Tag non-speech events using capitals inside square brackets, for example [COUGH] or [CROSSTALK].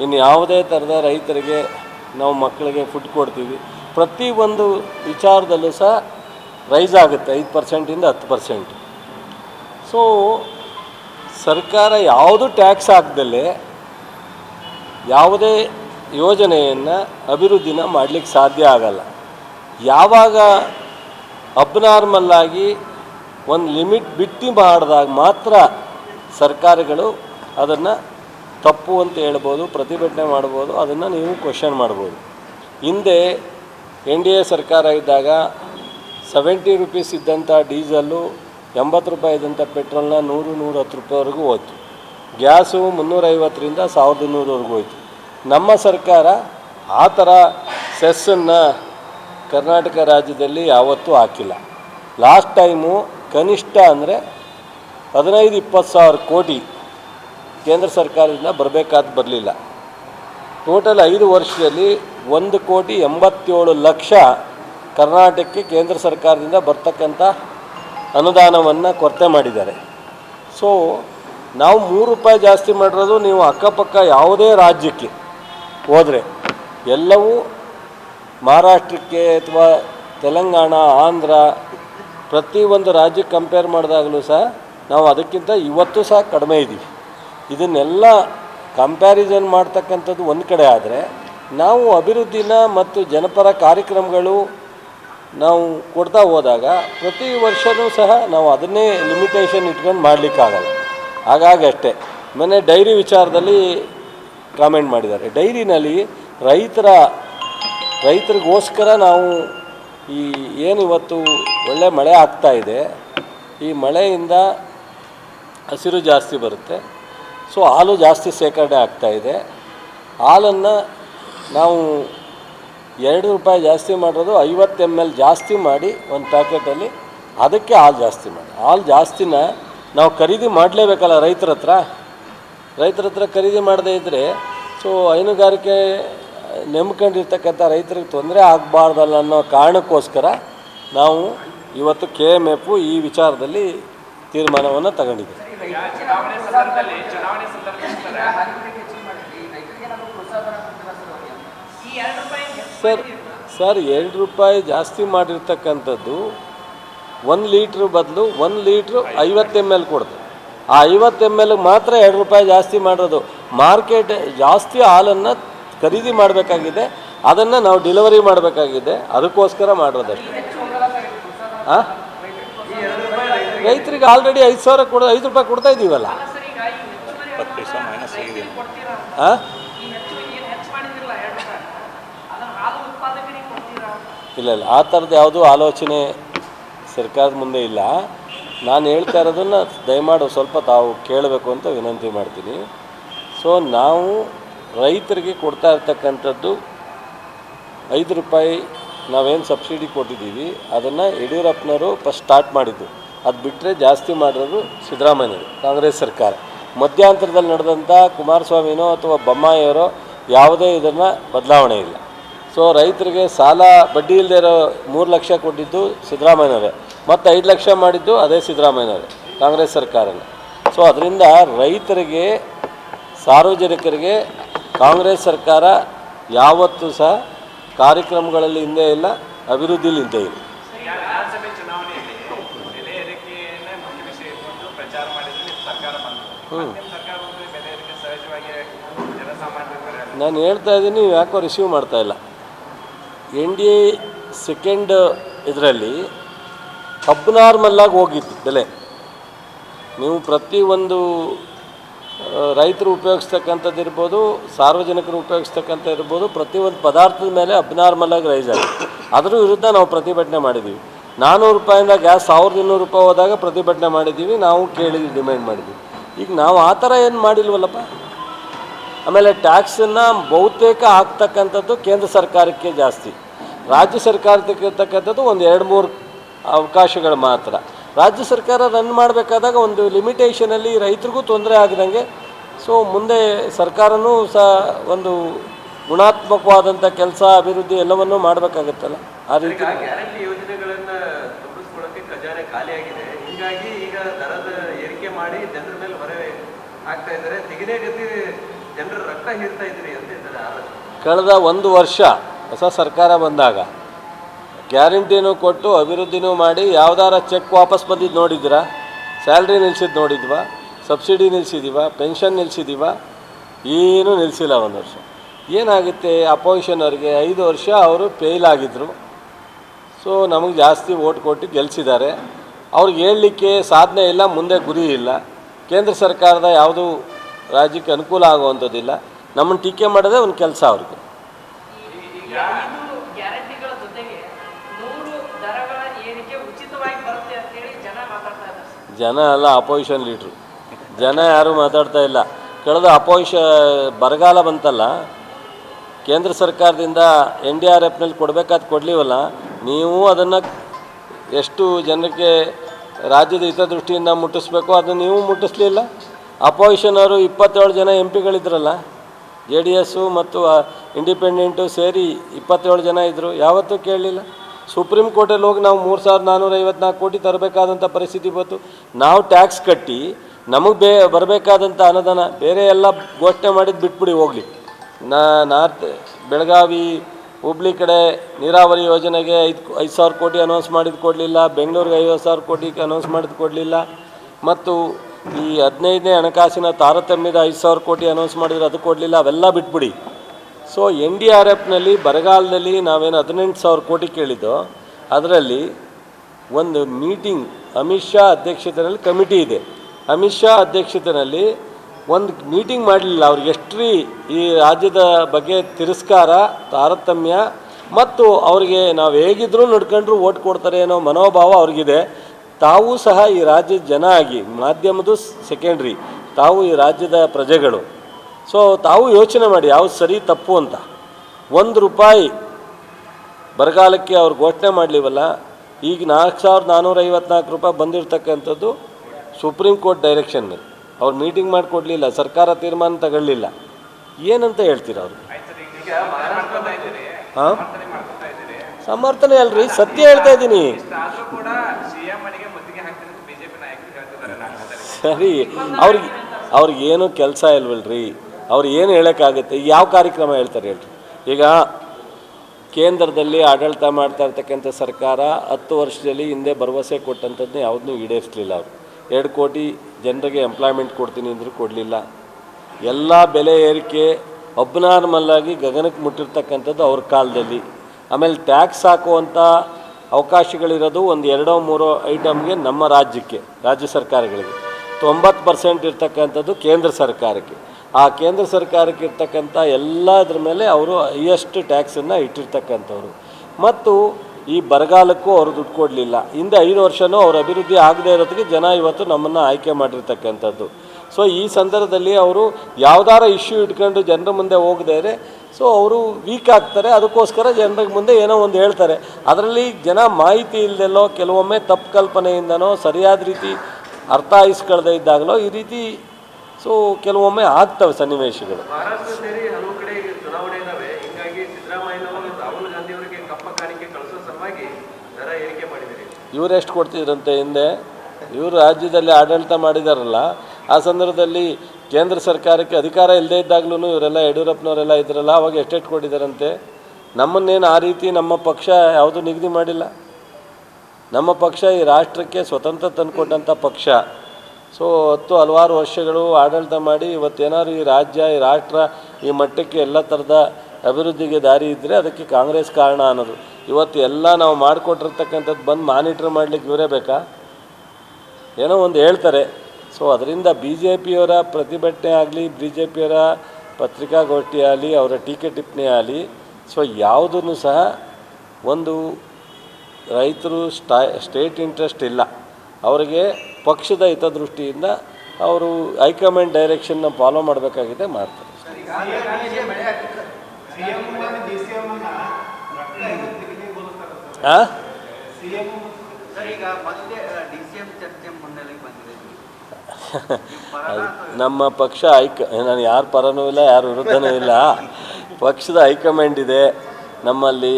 ಇನ್ನು ಯಾವುದೇ ಥರದ ರೈತರಿಗೆ ನಾವು ಮಕ್ಕಳಿಗೆ ಫುಡ್ ಕೊಡ್ತೀವಿ. ಪ್ರತಿಯೊಂದು ವಿಚಾರದಲ್ಲೂ ಸಹ ರೈಸ್ ಆಗುತ್ತೆ, ಐದು ಪರ್ಸೆಂಟಿಂದ ಹತ್ತು ಪರ್ಸೆಂಟ್ ಸೊ ಸರ್ಕಾರ ಯಾವುದು ಟ್ಯಾಕ್ಸ್ ಹಾಕ್ದಲ್ಲೇ ಯಾವುದೇ ಯೋಜನೆಯನ್ನು ಅಭಿವೃದ್ಧಿನ ಮಾಡಲಿಕ್ಕೆ ಸಾಧ್ಯ ಆಗಲ್ಲ. ಯಾವಾಗ ಅಬ್ನಾರ್ಮಲ್ಲಾಗಿ ಒಂದು ಲಿಮಿಟ್ ಬಿಟ್ಟು ಮಾಡಿದಾಗ ಮಾತ್ರ ಸರ್ಕಾರಗಳು ಅದನ್ನು ತಪ್ಪು ಅಂತ ಹೇಳ್ಬೋದು, ಪ್ರತಿಭಟನೆ ಮಾಡ್ಬೋದು, ಅದನ್ನು ನೀವು ಕ್ವಶನ್ ಮಾಡ್ಬೋದು. ಹಿಂದೆ ಎನ್ ಡಿ ಎ ಸರ್ಕಾರ ಇದ್ದಾಗ ಸೆವೆಂಟಿ ರುಪೀಸ್ ಇದ್ದಂಥ ಡೀಸಲ್ಲು ಎಂಬತ್ತು ರೂಪಾಯಿ ಇದ್ದಂಥ ಪೆಟ್ರೋಲ್ನ ನೂರು ನೂರ ಹತ್ತು ರೂಪಾಯಿವರೆಗೂ ಹೋಯ್ತು. ಗ್ಯಾಸು ಮುನ್ನೂರೈವತ್ತರಿಂದ ಸಾವಿರದ ನೂರವರೆಗೂ ಹೋಯ್ತು. ನಮ್ಮ ಸರ್ಕಾರ ಆ ಥರ ಸೆಸ್ಸನ್ನು ಕರ್ನಾಟಕ ರಾಜ್ಯದಲ್ಲಿ ಯಾವತ್ತೂ ಹಾಕಿಲ್ಲ. ಲಾಸ್ಟ್ ಟೈಮು ಕನಿಷ್ಠ ಅಂದರೆ ಹದಿನೈದು, ಇಪ್ಪತ್ತು ಸಾವಿರ ಕೋಟಿ ಕೇಂದ್ರ ಸರ್ಕಾರದಿಂದ ಬರಬೇಕಾದ ಬರಲಿಲ್ಲ. ಟೋಟಲ್ ಐದು ವರ್ಷದಲ್ಲಿ ಒಂದು ಕೋಟಿ ಎಂಬತ್ತೇಳು ಲಕ್ಷ ಕರ್ನಾಟಕಕ್ಕೆ ಕೇಂದ್ರ ಸರ್ಕಾರದಿಂದ ಬರ್ತಕ್ಕಂಥ ಅನುದಾನವನ್ನು ಕೊರತೆ ಮಾಡಿದ್ದಾರೆ. ಸೊ ನಾವು ಮೂರು ರೂಪಾಯಿ ಜಾಸ್ತಿ ಮಾಡಿರೋದು ನೀವು ಅಕ್ಕಪಕ್ಕ ಯಾವುದೇ ರಾಜ್ಯಕ್ಕೆ ಹೋದರೆ, ಎಲ್ಲವೂ ಮಹಾರಾಷ್ಟ್ರಕ್ಕೆ ಅಥವಾ ತೆಲಂಗಾಣ, ಆಂಧ್ರ ಪ್ರತಿಯೊಂದು ರಾಜ್ಯಕ್ಕೆ ಕಂಪೇರ್ ಮಾಡಿದಾಗಲೂ ಸಹ ನಾವು ಅದಕ್ಕಿಂತ ಇವತ್ತು ಸಹ ಕಡಿಮೆ ಇದ್ದೀವಿ ಇದನ್ನೆಲ್ಲ ಕಂಪ್ಯಾರಿಸನ್ ಮಾಡ್ತಕ್ಕಂಥದ್ದು ಒಂದು ಕಡೆ ಆದರೆ, ನಾವು ಅಭಿವೃದ್ಧಿನ ಮತ್ತು ಜನಪರ ಕಾರ್ಯಕ್ರಮಗಳು ನಾವು ಕೊಡ್ತಾ ಹೋದಾಗ ಪ್ರತಿ ವರ್ಷವೂ ಸಹ ನಾವು ಅದನ್ನೇ ಲಿಮಿಟೇಷನ್ ಇಟ್ಕೊಂಡು ಮಾಡಲಿಕ್ಕಾಗಲ್ಲ. ಹಾಗಾಗಿ ಅಷ್ಟೇ, ಮೊನ್ನೆ ಡೈರಿ ವಿಚಾರದಲ್ಲಿ ಕಾಮೆಂಟ್ ಮಾಡಿದ್ದಾರೆ. ಡೈರಿನಲ್ಲಿ ರೈತರ, ರೈತರಿಗೋಸ್ಕರ ನಾವು ಈ ಏನು ಇವತ್ತು ಒಳ್ಳೆ ಮಳೆ ಆಗ್ತಾ ಇದೆ, ಈ ಮಳೆಯಿಂದ ಹಸಿರು ಜಾಸ್ತಿ ಬರುತ್ತೆ ಸೊ ಹಾಲು ಜಾಸ್ತಿ ಶೇಖರಣೆ ಇದೆ. ಹಾಲನ್ನು ನಾವು ಎರಡು ರೂಪಾಯಿ ಜಾಸ್ತಿ ಮಾಡೋದು ಐವತ್ತು ಎಂ ಎಲ್ ಜಾಸ್ತಿ ಮಾಡಿ ಒಂದು ಪ್ಯಾಕೆಟಲ್ಲಿ ಅದಕ್ಕೆ ಹಾಲು ಜಾಸ್ತಿ ಮಾಡಿ. ಹಾಲು ಜಾಸ್ತಿನ ನಾವು ಖರೀದಿ ಮಾಡಲೇಬೇಕಲ್ಲ ರೈತರ ಹತ್ರ. ರೈತರ ಹತ್ರ ಖರೀದಿ ಮಾಡದೇ ಇದ್ದರೆ ಸೊ ಹೈನುಗಾರಿಕೆ ನೆಮ್ಕೊಂಡಿರ್ತಕ್ಕಂಥ ರೈತರಿಗೆ ತೊಂದರೆ ಆಗಬಾರ್ದಲ್ಲ ಅನ್ನೋ ಕಾರಣಕ್ಕೋಸ್ಕರ ನಾವು ಇವತ್ತು ಕೆ ಎಂ ಎಫು ಈ ವಿಚಾರದಲ್ಲಿ ತೀರ್ಮಾನವನ್ನು ತಗೊಂಡಿದ್ದೀವಿ. ಚುನಾವಣೆ ಸಂದರ್ಭದಲ್ಲಿ ಚುನಾವಣೆ ಸಂದರ್ಭದಲ್ಲಿ ಈ ಎರಡು ರೂಪಾಯಿ ಸರ್ ಸರ್ ಎರಡು ರೂಪಾಯಿ ಜಾಸ್ತಿ ಮಾಡಿರ್ತಕ್ಕಂಥದ್ದು ಒಂದು ಲೀಟ್ರ್ ಬದಲು ಒಂದು ಲೀಟ್ರ್ ಐವತ್ತು ಎಂ ಎಲ್ ಕೊಡ್ತು ಆ ಐವತ್ತು ಎಂ ಎಲ್ ಮಾತ್ರ ಎರಡು ರೂಪಾಯಿ ಜಾಸ್ತಿ ಮಾಡೋದು ಮಾರ್ಕೆಟ್ ಜಾಸ್ತಿ ಹಾಲನ್ನು ಖರೀದಿ ಮಾಡಬೇಕಾಗಿದೆ. ಅದನ್ನು ನಾವು ಡೆಲಿವರಿ ಮಾಡಬೇಕಾಗಿದೆ. ಅದಕ್ಕೋಸ್ಕರ ಮಾಡೋದಷ್ಟೇ ಹಾಂ ರೈತರಿಗೆ ಆಲ್ರೆಡಿ ಐದು ಸಾವಿರ ಕೊಡ, ಐದು ರೂಪಾಯಿ ಕೊಡ್ತಾ ಇದ್ದೀವಲ್ಲ ಹಾಂ? ಇಲ್ಲ ಇಲ್ಲ, ಆ ಥರದ್ದು ಯಾವುದೂ ಆಲೋಚನೆ ಸರ್ಕಾರದ ಮುಂದೆ ಇಲ್ಲ. ನಾನು ಹೇಳ್ತಾ ಇರೋದನ್ನು ದಯಮಾಡಿ ಸ್ವಲ್ಪ ತಾವು ಕೇಳಬೇಕು ಅಂತ ವಿನಂತಿ ಮಾಡ್ತೀನಿ. ಸೊ ನಾವು ರೈತರಿಗೆ ಕೊಡ್ತಾ ಇರ್ತಕ್ಕಂಥದ್ದು ಐದು ರೂಪಾಯಿ ನಾವೇನು ಸಬ್ಸಿಡಿ ಕೊಟ್ಟಿದ್ದೀವಿ, ಅದನ್ನು ಯಡಿಯೂರಪ್ಪನವರು ಫಸ್ಟ್ ಸ್ಟಾರ್ಟ್ ಮಾಡಿದ್ದು. ಅದು ಬಿಟ್ಟರೆ ಜಾಸ್ತಿ ಮಾಡಿರೋದು ಸಿದ್ದರಾಮಯ್ಯವರು ಕಾಂಗ್ರೆಸ್ ಸರ್ಕಾರ. ಮಧ್ಯಂತರದಲ್ಲಿ ನಡೆದಂಥ ಕುಮಾರಸ್ವಾಮಿನೋ ಅಥವಾ ಬೊಮ್ಮಾಯಿಯವರೋ ಯಾವುದೇ ಇದನ್ನು ಬದಲಾವಣೆ ಇಲ್ಲ. ಸೊ ರೈತರಿಗೆ ಸಾಲ, ಬಡ್ಡಿ ಇಲ್ಲದೆ ಇರೋ ಮೂರು ಲಕ್ಷ ಕೊಟ್ಟಿದ್ದು ಸಿದ್ದರಾಮಯ್ಯನವರೇ. ಮತ್ತು ಐದು ಲಕ್ಷ ಮಾಡಿದ್ದು ಅದೇ ಸಿದ್ದರಾಮಯ್ಯನವರೇ, ಕಾಂಗ್ರೆಸ್ ಸರ್ಕಾರನೇ. ಸೊ ಅದರಿಂದ ರೈತರಿಗೆ, ಸಾರ್ವಜನಿಕರಿಗೆ ಕಾಂಗ್ರೆಸ್ ಸರ್ಕಾರ ಯಾವತ್ತೂ ಸಹ ಕಾರ್ಯಕ್ರಮಗಳಲ್ಲಿ ಹಿಂದೆ ಇಲ್ಲ, ಅಭಿವೃದ್ಧಿಲಿ ಹಿಂದೆ ಇಲ್ಲ ಈಗ ವಿಧಾನಸಭೆ ಚುನಾವಣೆಯಲ್ಲಿ ಬೆಲೆ ಏರಿಕೆಯನ್ನೇ ಮುಖ್ಯ ವಿಷಯ ಇಟ್ಕೊಂಡು ಪ್ರಚಾರ ಮಾಡಿದ್ರೆ ನಿಮ್ಮ ಸರ್ಕಾರ ಜನಸಾಮಾನ್ಯರಿಗೆ ನಾನು ಹೇಳ್ತಾ ಇದ್ದೀನಿ ಯಾಕೋ ರಿಸೀವ್ ಮಾಡ್ತಾ ಇಲ್ಲ. ಎನ್ ಡಿ ಎ ಸೆಕೆಂಡ್ ಇದರಲ್ಲಿ ಅಬ್ನಾರ್ಮಲ್ಲಾಗಿ ಹೋಗಿತ್ತು ಬೆಲೆ. ನೀವು ಪ್ರತಿಯೊಂದು ಒಂದು ರೈತರು ಉಪಯೋಗಿಸ್ತಕ್ಕಂಥದ್ದು ಇರ್ಬೋದು, ಸಾರ್ವಜನಿಕರು ಉಪಯೋಗಿಸ್ತಕ್ಕಂಥ ಇರ್ಬೋದು ಪ್ರತಿಯೊಂದು ಪದಾರ್ಥದ ಮೇಲೆ ಅಬ್ನಾರ್ಮಲ್ಲಾಗಿ ರೈಸ್ ಆಗಿದೆ ಅದ್ರ ವಿರುದ್ಧ ನಾವು ಪ್ರತಿಭಟನೆ ಮಾಡಿದ್ದೀವಿ ನಾನ್ನೂರು ರೂಪಾಯಿಂದ ಗ್ಯಾಸ್ ಸಾವಿರದ ಇನ್ನೂರು ರೂಪಾಯಿ ಹೋದಾಗ ಪ್ರತಿಭಟನೆ ಮಾಡಿದ್ದೀವಿ ನಾವು ಕೇಳಿ ಡಿಮ್ಯಾಂಡ್ ಮಾಡಿದ್ದೀವಿ ಈಗ ನಾವು ಆ ಥರ ಏನು ಮಾಡಿಲ್ವಲ್ಲಪ್ಪ? ಆಮೇಲೆ ಟ್ಯಾಕ್ಸನ್ನು ಬಹುತೇಕ ಆಗ್ತಕ್ಕಂಥದ್ದು ಕೇಂದ್ರ ಸರ್ಕಾರಕ್ಕೆ ಜಾಸ್ತಿ. ರಾಜ್ಯ ಸರ್ಕಾರಕ್ಕೆ ಇರ್ತಕ್ಕಂಥದ್ದು ಒಂದು ಎರಡು ಮೂರು ಅವಕಾಶಗಳು ಮಾತ್ರ. ರಾಜ್ಯ ಸರ್ಕಾರ ರನ್ ಮಾಡಬೇಕಾದಾಗ ಒಂದು ಲಿಮಿಟೇಷನಲ್ಲಿ ರೈತರಿಗೂ ತೊಂದರೆ ಆಗದಂಗೆ ಸೊ ಮುಂದೆ ಸರ್ಕಾರನೂ ಸಹ ಒಂದು ಗುಣಾತ್ಮಕವಾದಂಥ ಕೆಲಸ, ಅಭಿವೃದ್ಧಿ ಎಲ್ಲವನ್ನೂ ಮಾಡಬೇಕಾಗತ್ತಲ್ಲ? ಆ ರೀತಿ. ಮಾಡಿ ಜನರ ಮೇಲೆ ಹೊರೆ ಆಗ್ತಾ ಇದ್ದಾರೆ. ತೆಗೆದೇ ಗತಿ ಜನರ ರಕ್ತ ಹೀರ್ತಾ ಇದ್ರಿ ಅಂತ ಕಳೆದ ಒಂದು ವರ್ಷ ಹೊಸ ಸರ್ಕಾರ ಬಂದಾಗ ಗ್ಯಾರಂಟಿನೂ ಕೊಟ್ಟು ಅಭಿವೃದ್ಧಿನೂ ಮಾಡಿ ಯಾವ್ದಾರ ಚೆಕ್ ವಾಪಸ್ ಬಂದಿದ್ದು ನೋಡಿದ್ರಾ ಸ್ಯಾಲ್ರಿ ನಿಲ್ಸಿದ್ದು ನೋಡಿದ್ವಾ? ಸಬ್ಸಿಡಿ ನಿಲ್ಸಿದ್ದೀವ ಪೆನ್ಷನ್ ನಿಲ್ಸಿದ್ದೀವ ಏನೂ ನಿಲ್ಲಿಸಿಲ್ಲ ಒಂದು ವರ್ಷ. ಏನಾಗುತ್ತೆ? ಅಪೋಸಿಷನ್ ಅವ್ರಿಗೆ ಐದು ವರ್ಷ ಅವರು ಫೇಲ್ ಆಗಿದ್ದರು ಸೊ ನಮಗೆ ಜಾಸ್ತಿ ಓಟ್ ಕೊಟ್ಟು ಗೆಲ್ಲಿಸಿದ್ದಾರೆ ಅವ್ರಿಗೆ ಹೇಳಲಿಕ್ಕೆ ಸಾಧನೆ ಇಲ್ಲ ಮುಂದೆ ಗುರಿ ಇಲ್ಲ. ಕೇಂದ್ರ ಸರ್ಕಾರದ ಯಾವುದೂ ರಾಜ್ಯಕ್ಕೆ ಅನುಕೂಲ ಆಗುವಂಥದ್ದಿಲ್ಲ. ನಮ್ಮನ್ನು ಟೀಕೆ ಮಾಡೋದೇ ಒಂದು ಕೆಲಸ ಅವ್ರಿಗೆ. ಜನ ಅಲ್ಲ ಇದ್ದಾರೆ. ಜನ ಎಲ್ಲ ಅಪೋಸಿಷನ್ ಲೀಡ್ರು. ಜನ ಯಾರೂ ಮಾತಾಡ್ತಾ ಇಲ್ಲ. ಕಳೆದ ಅಪೋಸಿಷ ಬರಗಾಲ ಬಂತಲ್ಲ ಕೇಂದ್ರ ಸರ್ಕಾರದಿಂದ ಎನ್ ಡಿ ಆರ್ ಎಫ್ನಲ್ಲಿ ಕೊಡಬೇಕಾದ ಕೊಡಲಿವಲ್ಲ ನೀವು ಅದನ್ನು ಎಷ್ಟು ಜನಕ್ಕೆ ರಾಜ್ಯದ ಹಿತದೃಷ್ಟಿಯಿಂದ ಮುಟ್ಟಿಸ್ಬೇಕು ಅದನ್ನು ನೀವು ಮುಟ್ಟಿಸ್ಲಿಲ್ಲ. ಅಪೋಸಿಷನ್ ಅವರು ಇಪ್ಪತ್ತೇಳು ಜನ ಎಂ ಪಿಗಳಿದ್ರಲ್ಲ ಜೆ ಡಿ ಎಸ್ಸು ಮತ್ತು ಇಂಡಿಪೆಂಡೆಂಟು ಸೇರಿ ಇಪ್ಪತ್ತೇಳು ಜನ ಇದ್ದರು ಯಾವತ್ತೂ ಕೇಳಲಿಲ್ಲ. ಸುಪ್ರೀಂ ಕೋರ್ಟಲ್ಲಿ ಹೋಗಿ ನಾವು ಮೂರು ಸಾವಿರದ ನಾನ್ನೂರ ಐವತ್ನಾಲ್ಕು ಕೋಟಿ ತರಬೇಕಾದಂಥ ಪರಿಸ್ಥಿತಿ ಬಂತು. ನಾವು ಟ್ಯಾಕ್ಸ್ ಕಟ್ಟಿ, ನಮಗೆ ಬೇ, ಬರಬೇಕಾದಂಥ ಅನುದಾನ ಬೇರೆ ಎಲ್ಲ ಘೋಷಣೆ ಮಾಡಿದ್ದು ಬಿಟ್ಬಿಡಿ ಹೋಗಲಿ. ನಾರ್ತ್, ಬೆಳಗಾವಿ ಹುಬ್ಳಿ ಕಡೆ ನೀರಾವರಿ ಯೋಜನೆಗೆ ಐದು ಐದು ಸಾವಿರ ಕೋಟಿ ಅನೌನ್ಸ್ ಮಾಡಿದ್ದು ಕೊಡಲಿಲ್ಲ. ಬೆಂಗಳೂರಿಗೆ ಐವತ್ತು ಸಾವಿರ ಕೋಟಿಗೆ ಅನೌನ್ಸ್ ಮಾಡಿದ್ದು ಕೊಡಲಿಲ್ಲ. ಮತ್ತು ಈ ಹದಿನೈದನೇ ಹಣಕಾಸಿನ ತಾರತಮ್ಯದ ಐದು ಸಾವಿರ ಕೋಟಿ ಅನೌನ್ಸ್ ಮಾಡಿದರೆ ಅದು ಕೊಡಲಿಲ್ಲ. ಅವೆಲ್ಲ ಬಿಟ್ಬಿಡಿ. ಸೊ ಎನ್ ಡಿ ಆರ್ ಎಫ್ನಲ್ಲಿ ಬರಗಾಲದಲ್ಲಿ ನಾವೇನು ಹದಿನೆಂಟು ಸಾವಿರ ಕೋಟಿ ಕೇಳಿದ್ದೋ, ಅದರಲ್ಲಿ ಒಂದು ಮೀಟಿಂಗ್ ಅಮಿತ್ ಶಾ ಅಧ್ಯಕ್ಷತೆಯಲ್ಲಿ ಕಮಿಟಿ ಇದೆ. ಅಮಿತ್ ಶಾ ಅಧ್ಯಕ್ಷತೆಯಲ್ಲಿ ಒಂದು ಮೀಟಿಂಗ್ ಮಾಡಲಿಲ್ಲ ಅವ್ರಿಗೆ ಎಷ್ಟ್ರಿ ಈ ರಾಜ್ಯದ ಬಗ್ಗೆ ತಿರಸ್ಕಾರ, ತಾರತಮ್ಯ ಮತ್ತು ಅವರಿಗೆ ನಾವು ಹೇಗಿದ್ರೂ ನಡ್ಕೊಂಡ್ರು ಓಟ್ ಕೊಡ್ತಾರೆ ಅನ್ನೋ ಮನೋಭಾವ ಅವ್ರಿಗಿದೆ. ತಾವೂ ಸಹ ಈ ರಾಜ್ಯದ ಜನ ಆಗಿ ಮಾಧ್ಯಮದು ಸೆಕೆಂಡ್ರಿ ತಾವು ಈ ರಾಜ್ಯದ ಪ್ರಜೆಗಳು. ಸೊ ತಾವು ಯೋಚನೆ ಮಾಡಿ, ಯಾವ್ದು ಸರಿ ತಪ್ಪು ಅಂತ. ಒಂದು ರೂಪಾಯಿ ಬರಗಾಲಕ್ಕೆ ಅವ್ರು ಘೋಷಣೆ ಮಾಡಲಿವಲ್ಲ, ಈಗ ನಾಲ್ಕು ಸಾವಿರದ ನಾನ್ನೂರ ಐವತ್ನಾಲ್ಕು ರೂಪಾಯಿ ಬಂದಿರತಕ್ಕಂಥದ್ದು ಸುಪ್ರೀಂ ಕೋರ್ಟ್ ಡೈರೆಕ್ಷನ್ ಮೇಲೆ ಅವ್ರು ಮೀಟಿಂಗ್ ಮಾಡಿಕೊಡ್ಲಿಲ್ಲ, ಸರ್ಕಾರ ತೀರ್ಮಾನ ತಗೊಳ್ಳಿಲ್ಲ. ಏನಂತ ಹೇಳ್ತೀರ ಅವರು? ಹಾಂ? ಸಮರ್ಥನೆ ಅಲ್ರಿ, ಸತ್ಯ ಹೇಳ್ತಾ ಇದ್ದೀನಿ. ಸರಿ, ಅವ್ರಿಗೆ ಅವ್ರಿಗೆ ಏನು ಕೆಲಸ ಇಲ್ವಲ್ರಿ? ಅವ್ರು ಏನು ಹೇಳೋಕ್ಕಾಗುತ್ತೆ? ಯಾವ ಕಾರ್ಯಕ್ರಮ ಹೇಳ್ತಾರೆ ಹೇಳ್ರಿ? ಈಗ ಕೇಂದ್ರದಲ್ಲಿ ಆಡಳಿತ ಮಾಡ್ತಾ ಇರ್ತಕ್ಕಂಥ ಸರ್ಕಾರ ಹತ್ತು ವರ್ಷದಲ್ಲಿ ಹಿಂದೆ ಭರವಸೆ ಕೊಟ್ಟಂಥದ್ದನ್ನ ಯಾವುದನ್ನೂ ಈಡೇರಿಸಲಿಲ್ಲ ಅವರು. ಎರಡು ಕೋಟಿ ಜನರಿಗೆ ಎಂಪ್ಲಾಯ್ಮೆಂಟ್ ಕೊಡ್ತೀನಿ ಅಂದರೂ ಕೊಡಲಿಲ್ಲ. ಎಲ್ಲ ಬೆಲೆ ಏರಿಕೆ ಅಬ್ನಾರ್ಮಲ್ ಆಗಿ ಗಗನಕ್ಕೆ ಮುಟ್ಟಿರ್ತಕ್ಕಂಥದ್ದು ಅವ್ರ ಕಾಲದಲ್ಲಿ. ಆಮೇಲೆ ಟ್ಯಾಕ್ಸ್ ಹಾಕುವಂಥ ಅವಕಾಶಗಳಿರೋದು ಒಂದು ಎರಡೋ ಮೂರೋ ಐಟಮ್ಗೆ ನಮ್ಮ ರಾಜ್ಯಕ್ಕೆ, ರಾಜ್ಯ ಸರ್ಕಾರಗಳಿಗೆ. ತೊಂಬತ್ತು ಪರ್ಸೆಂಟ್ ಇರ್ತಕ್ಕಂಥದ್ದು ಕೇಂದ್ರ ಸರ್ಕಾರಕ್ಕೆ. ಆ ಕೇಂದ್ರ ಸರ್ಕಾರಕ್ಕೆ ಇರ್ತಕ್ಕಂಥ ಎಲ್ಲದ್ರ ಮೇಲೆ ಅವರು ಹೈಯೆಸ್ಟ್ ಟ್ಯಾಕ್ಸನ್ನು ಇಟ್ಟಿರ್ತಕ್ಕಂಥವ್ರು. ಮತ್ತು ಈ ಬರಗಾಲಕ್ಕೂ ಅವರು ದುಡ್ಡು ಕೊಡಲಿಲ್ಲ. ಹಿಂದೆ ಐದು ವರ್ಷವೂ ಅವ್ರ ಅಭಿವೃದ್ಧಿ ಆಗದೇ ಇರೋದಕ್ಕೆ ಜನ ಇವತ್ತು ನಮ್ಮನ್ನು ಆಯ್ಕೆ ಮಾಡಿರ್ತಕ್ಕಂಥದ್ದು. ಸೊ ಈ ಸಂದರ್ಭದಲ್ಲಿ ಅವರು ಯಾವುದಾರ ಇಶ್ಯೂ ಇಟ್ಕೊಂಡು ಜನರ ಮುಂದೆ ಹೋಗದೇ ಸೊ ಅವರು ವೀಕ್ ಆಗ್ತಾರೆ. ಅದಕ್ಕೋಸ್ಕರ ಜನರ ಮುಂದೆ ಏನೋ ಒಂದು ಹೇಳ್ತಾರೆ. ಅದರಲ್ಲಿ ಜನ ಮಾಹಿತಿ ಇಲ್ಲದೆಲ್ಲೋ ಕೆಲವೊಮ್ಮೆ ತಪ್ಪು ಕಲ್ಪನೆಯಿಂದನೋ, ಸರಿಯಾದ ರೀತಿ ಅರ್ಥ ಇಸ್ಕೊಳ್ದೇ ಇದ್ದಾಗಲೋ, ಈ ರೀತಿ ಸೊ ಕೆಲವೊಮ್ಮೆ ಆಗ್ತವೆ ಸನ್ನಿವೇಶಗಳು ಮಹಾರಾಷ್ಟ್ರ ಸೇರಿ ಹಲವು ಕಡೆ ಈಗ ಚುನಾವಣೆ ಇದಾವೆ ಹಿಂಗಾಗಿ ಸಿದ್ದರಾಮಯ್ಯನವರು ರಾಹುಲ್ ಗಾಂಧಿ ಅವರಿಗೆ ಕಪ್ಪ ಕಾಣಿಕೆ ಕಳಿಸೋ ಸಲುವಾಗಿ ದರ ಏರಿಕೆ ಮಾಡಿದಿರಿ ಇವ್ರು ಎಷ್ಟು ಕೊಡ್ತಿದ್ರಂತೆ ಹಿಂದೆ? ಇವರು ರಾಜ್ಯದಲ್ಲಿ ಆಡಳಿತ ಮಾಡಿದಾರಲ್ಲ, ಆ ಸಂದರ್ಭದಲ್ಲಿ ಕೇಂದ್ರ ಸರ್ಕಾರಕ್ಕೆ ಅಧಿಕಾರ ಇಲ್ಲದೇ ಇದ್ದಾಗ್ಲೂ ಇವರೆಲ್ಲ ಯಡಿಯೂರಪ್ಪನವರೆಲ್ಲ ಇದ್ರಲ್ಲ, ಅವಾಗ ಎಷ್ಟೆಷ್ಟು ಕೊಟ್ಟಿದ್ದಾರಂತೆ? ನಮ್ಮನ್ನೇನು ಆ ರೀತಿ ನಮ್ಮ ಪಕ್ಷ ಯಾವುದೂ ನಿಗದಿ ಮಾಡಿಲ್ಲ? ನಮ್ಮ ಪಕ್ಷ ಈ ರಾಷ್ಟ್ರಕ್ಕೆ ಸ್ವತಂತ್ರ ತಂದುಕೊಟ್ಟಂಥ ಪಕ್ಷ. ಸೊ ಹತ್ತು ಹಲವಾರು ವರ್ಷಗಳು ಆಡಳಿತ ಮಾಡಿ ಇವತ್ತೇನಾದ್ರು ಈ ರಾಜ್ಯ, ಈ ರಾಷ್ಟ್ರ, ಈ ಮಟ್ಟಕ್ಕೆ ಎಲ್ಲ ಥರದ ಅಭಿವೃದ್ಧಿಗೆ ದಾರಿ ಇದ್ದರೆ ಅದಕ್ಕೆ ಕಾಂಗ್ರೆಸ್ ಕಾರಣ ಅನ್ನೋದು. ಇವತ್ತು ಎಲ್ಲ ನಾವು ಮಾಡಿಕೊಟ್ಟಿರ್ತಕ್ಕಂಥದ್ದು ಬಂದು ಮಾನಿಟ್ರ್ ಮಾಡಲಿಕ್ಕೆ ಇವರೇ ಬೇಕಾ? ಏನೋ ಒಂದು ಹೇಳ್ತಾರೆ. ಸೊ ಅದರಿಂದ ಬಿ ಜೆ ಪಿಯವರ ಪ್ರತಿಭಟನೆ ಆಗಲಿ ಬಿ ಜೆ ಪಿಯವರ ಪತ್ರಿಕಾಗೋಷ್ಠಿ ಆಗಲಿ, ಅವರ ಟೀಕೆ ಟಿಪ್ಪಣಿ ಆಗಲಿ, ಸೊ ಯಾವುದನ್ನು ಸಹ ಒಂದು ರೈತರು ಸ್ಟಾ, ಸ್ಟೇಟ್ ಇಂಟ್ರೆಸ್ಟ್ ಇಲ್ಲ. ಅವರಿಗೆ ಪಕ್ಷದ ಹಿತದೃಷ್ಟಿಯಿಂದ ಅವರು ಹೈಕಮಾಂಡ್ ಡೈರೆಕ್ಷನ್ನ ಫಾಲೋ ಮಾಡಬೇಕಾಗಿದೆ ಮಾಡ್ತಾರೆ [LAUGHS] ನಮ್ಮ ಪಕ್ಷ ಹೈಕ, ನಾನು ಯಾರು ಪರನೂ ಇಲ್ಲ, ಯಾರ ವಿರುದ್ಧನೂ ಇಲ್ಲ. ಪಕ್ಷದ ಹೈಕಮಾಂಡ್ ಇದೆ ನಮ್ಮಲ್ಲಿ.